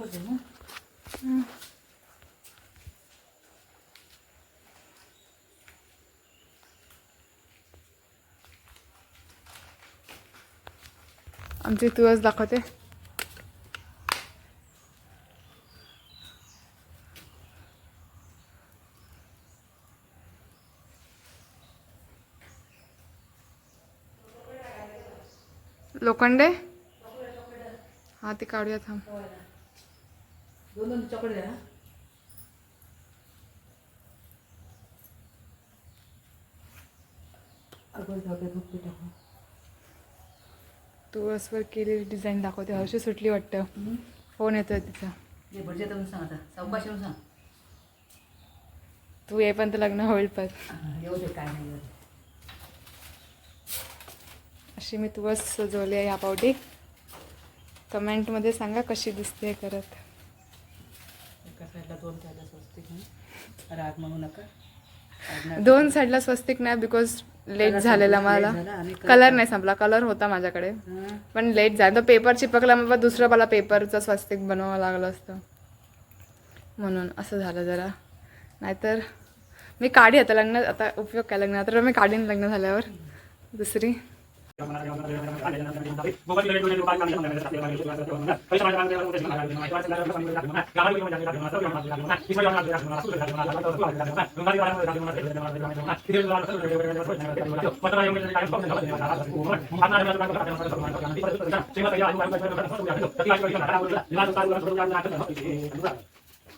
बस ना. आमची तुळस दाखवते. लोखंडे? हा ते काढूया थांब. दोन दोन चॉकलेट द्या तुळसवर केलेली डिझाईन दाखवते. हर्षी सुटली वाटतं. फोन येतोय तिचा. जे बडजे तर सांग आता. सावकाश येऊन सांग. तू येईपर्यंत लग्न होईल पण. येऊ दे काय नाही येऊ दे. अशी मी तुळस सजवली आहे ह्या पावटी. कमेंटमध्ये सांगा कशी दिसते करत दोन साईडला स्वस्तिक नाही. राग म्हणू नका. दोन साईडला स्वस्तिक नाही बिकॉज लेट झालेला मला. कलर नाही संपला. कलर होता माझ्याकडे. पण लेट झाला. तो पेपर चिपकला मग दुसरं मला पेपरचं स्वस्तिक बनवावं लागलं असतं. म्हणून असं झालं जरा. नाहीतर मी काढी आता लग्न आता उपयोग काय लग्न तर मी काढीन लग्न झाल्यावर. दुसरी. Terima kasih.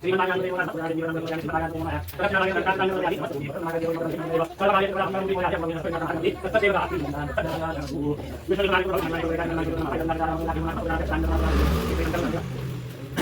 Terima kasih Thank you.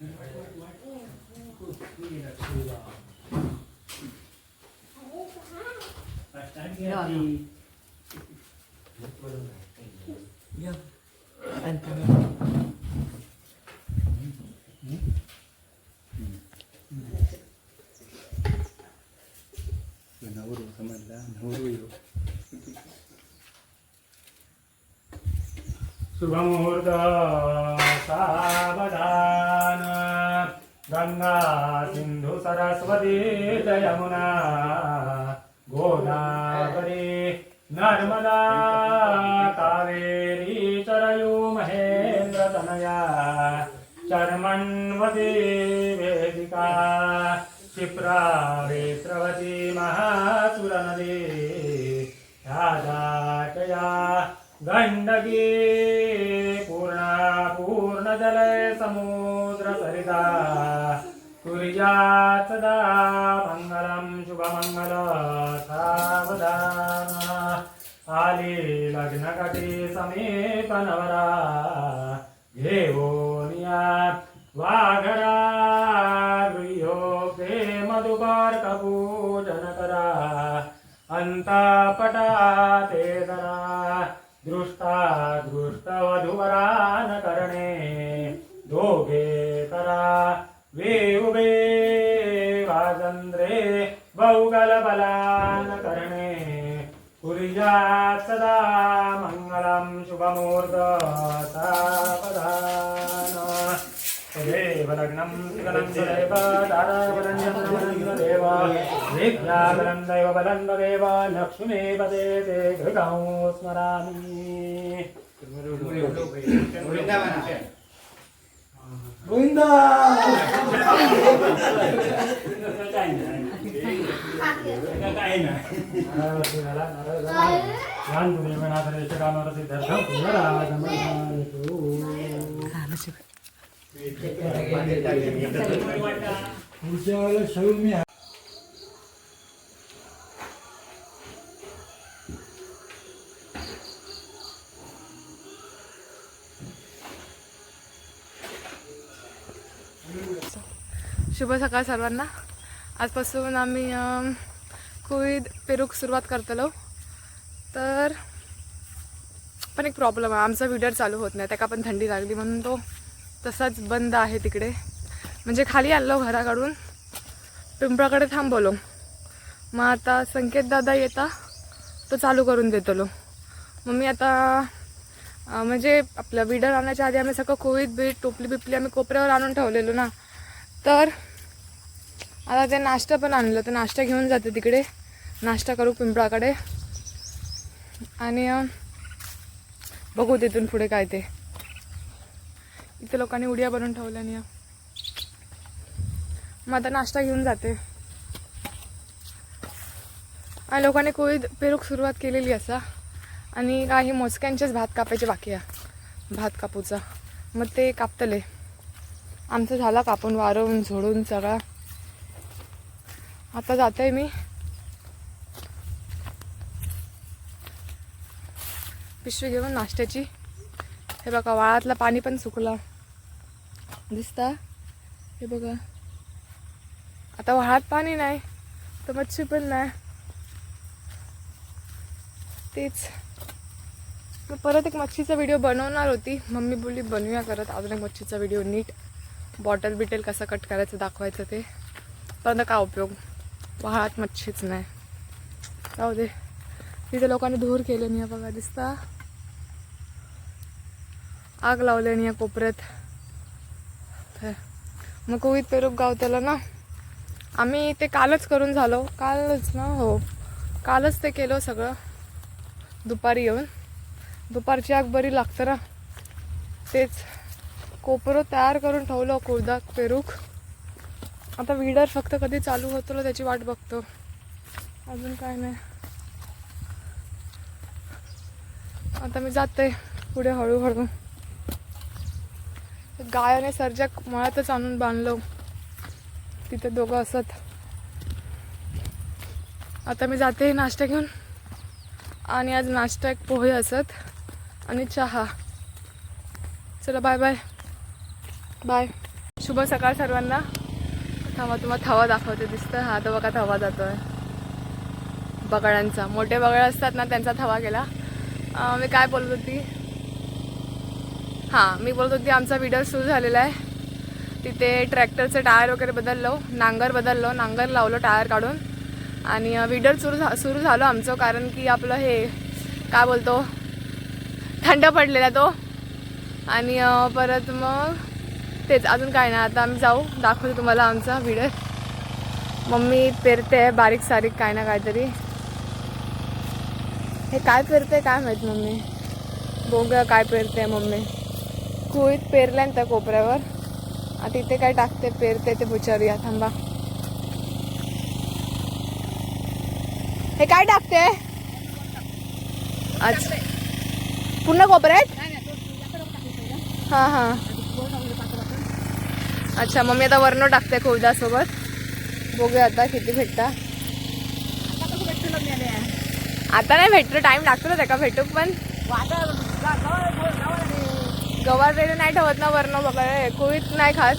या. या. आणि शुभमुहूर्त सावधान गंगा గంగా సింధు సరస్వతి జయమునా. గోదావరి నర్మదా కావేరీ చరయూ మహేంద్ర తనయా. చర్మన్వతి వేదికా. క్షిప్రావేత్రవతి మహాసురనది రాజాకయా గండకీ పూర్ణ పూర్ణజలే సముద్ర సరిదా. कुर्यात् सदा मङ्गलं शुभमङ्गल सावधान। आली लग्नकटी समीप नवरा घेऊनिया वाघरा। गृह्यो प्रेम अन्तापटा पूजन करा अंतपटा ते दृष्टा दृष्टवधुवरान करणे दोघे वाजंद्रे बहुगल बलान करणे कुर्यात् सदा मङ्गलं शुभमुहूर्त सावधान तदेव लग्नं सुगलं सदैव दाराबलं जन्मबलं देव विद्याबलं दैवबलं तदेव लक्ष्मीपदे ते गृहं स्मरामि पुढच्या वेळेला शैव मी शुभ सकाळ सर्वांना. आजपासून आम्ही अम, कुईद पेरूक सुरुवात करतलो. तर पण एक प्रॉब्लेम आहे. आमचा विडर चालू होत नाही. त्याका पण थंडी लागली म्हणून तो तसाच बंद आहे तिकडे. म्हणजे खाली आलो घराकडून. पिंपळाकडे थांबवलो. मग आता संकेत दादा येता तो चालू करून देतलो. मग मी आता म्हणजे आपलं विडर आणण्याच्या आधी आम्ही सगळं कोविड बीट टोपली बिपली आम्ही कोपऱ्यावर आणून ठेवलेलो ना. तर आता ते नाश्ता पण आणलं. तर नाश्ता घेऊन जाते तिकडे. नाश्ता करू पिंपळाकडे. आणि बघू तिथून पुढे काय ते. इथे लोकांनी उड्या बनवून ठेवल्या नाही मग आता नाश्ता घेऊन जाते. आणि लोकांनी कोविड पेरूक सुरुवात केलेली असा. आणि काही मोजक्यांचेच भात कापायचे बाकी आहे. भात कापूचा. मग ते कापतले. आमचं झाला कापून वारवून झोडून सगळा. आता जाते मी. पिशवी घेऊन नाश्त्याची. हे बघा वाळातलं पाणी पण सुकला. दिसता? हे बघा. आता वाळात पाणी नाही तर मच्छी पण नाही. तेच. मी परत एक मच्छीचा व्हिडिओ बनवणार होती. मम्मी बोलली बनवूया करत. अजून एक मच्छीचा व्हिडिओ नीट. बॉटल बिटेल कसं कट करायचं दाखवायचं ते. पण काय उपयोग? वाळात मच्छीच नाही. जाऊ दे. तिथे लोकांनी धूर केले नाही बघा दिसता? आग लावले नाही कोपऱ्यात. तर मग कोविड पेरूक त्याला ना? आम्ही ते कालच करून झालो. कालच ना? हो. कालच ते केलं सगळं. दुपारी येऊन. दुपारची आग बरी लागतं ना? तेच. कोपरं तयार करून ठेवलं कुर्दा पेरूक. आता विडर फक्त कधी चालू होतो त्याची वाट बघतो. अजून काय नाही. आता मी जाते पुढे हळूहळू गाय आणि सर्जक मळ्यातच आणून बांधलो. तिथे दोघं असत. आता मी जाते नाश्ता घेऊन. आणि आज नाश्ता एक पोहे असत आणि चहा. चला बाय बाय बाय शुभ सकाळ सर्वांना. थांबा तुम्हाला थवा दाखवते. दिसतं हा तर बघा थवा जातोय. बगड्यांचा मोठे बगळ असतात ना त्यांचा थवा गेला. मी काय बोलत होती? हां मी बोलत होती आमचा व्हिडिओ सुरू झालेला आहे. तिथे ट्रॅक्टरचं टायर वगैरे बदललो नांगर बदललो नांगर लावलो टायर काढून. आणि विडर सुरू झा सुरू झालो आमचं कारण की आपलं हे काय बोलतो? थंड पडलेला तो. आणि परत मग तेच अजून काय नाही आता आम्ही जाऊ दाखवतो तुम्हाला आमचा व्हिडिओ मम्मी पेरते बारीक सारीक काय ना काहीतरी. हे काय पेरते काय माहीत मम्मी? बघूया काय पेरते मम्मी? कुळीत पेरल्या त्या कोपऱ्यावर. आता इथे काय टाकते पेरते ते विचारूया थांबा. हे काय टाकते? आज पुन्हा कोपऱ्यात हां हां. अच्छा मम्मी आता वरनं टाकते सोबत बघूया आता किती भेटता आता नाही भेटतो टाइम लागतो ना त्याका भेटूक पण. गवार रेडी नाही ठेवत ना वरनं वगैरे कोळीत नाही खात.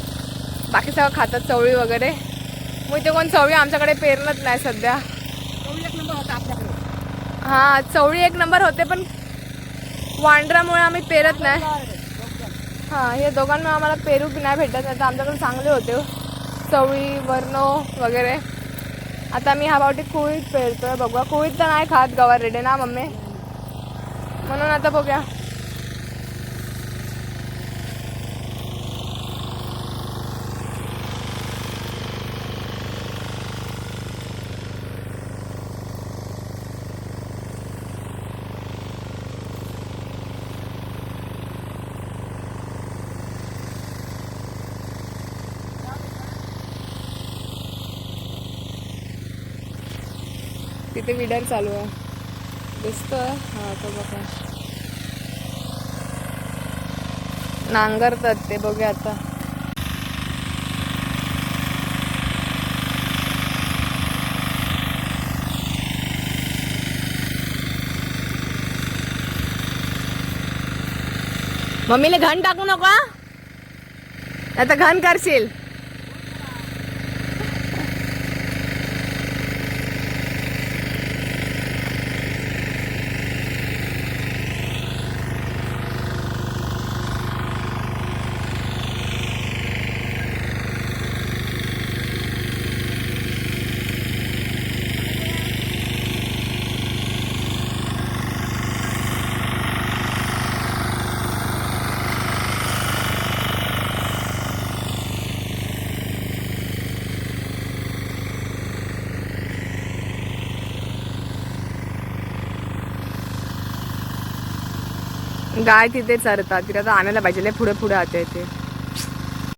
बाकी सगळं खातात चवळी वगैरे. मग ते कोण चवळी आमच्याकडे पेरणच नाही सध्या. हा चवळी एक नंबर होते पण वांडरामुळे आम्ही पेरत नाही. हां हे दोघांमुळे आम्हाला पेरू नाही भेटत नाही तर आमच्याकडे चांगले होते हो. चवळी वरणो वगैरे. आता मी हा बावटी कुळीत पेरतोय. बघूया कुळीत तर नाही खात गवार रेडे. ना मम्मी? म्हणून आता बघूया. तिथे विडर चालू आहे. दिसतोय? हा तो बघा. नांगरतात ते बघूया आता. मम्मीला घन टाकू नका आता घन करशील. गाय तिथे चरतात तिला आता आणायला पाहिजे पुढे पुढे आता येते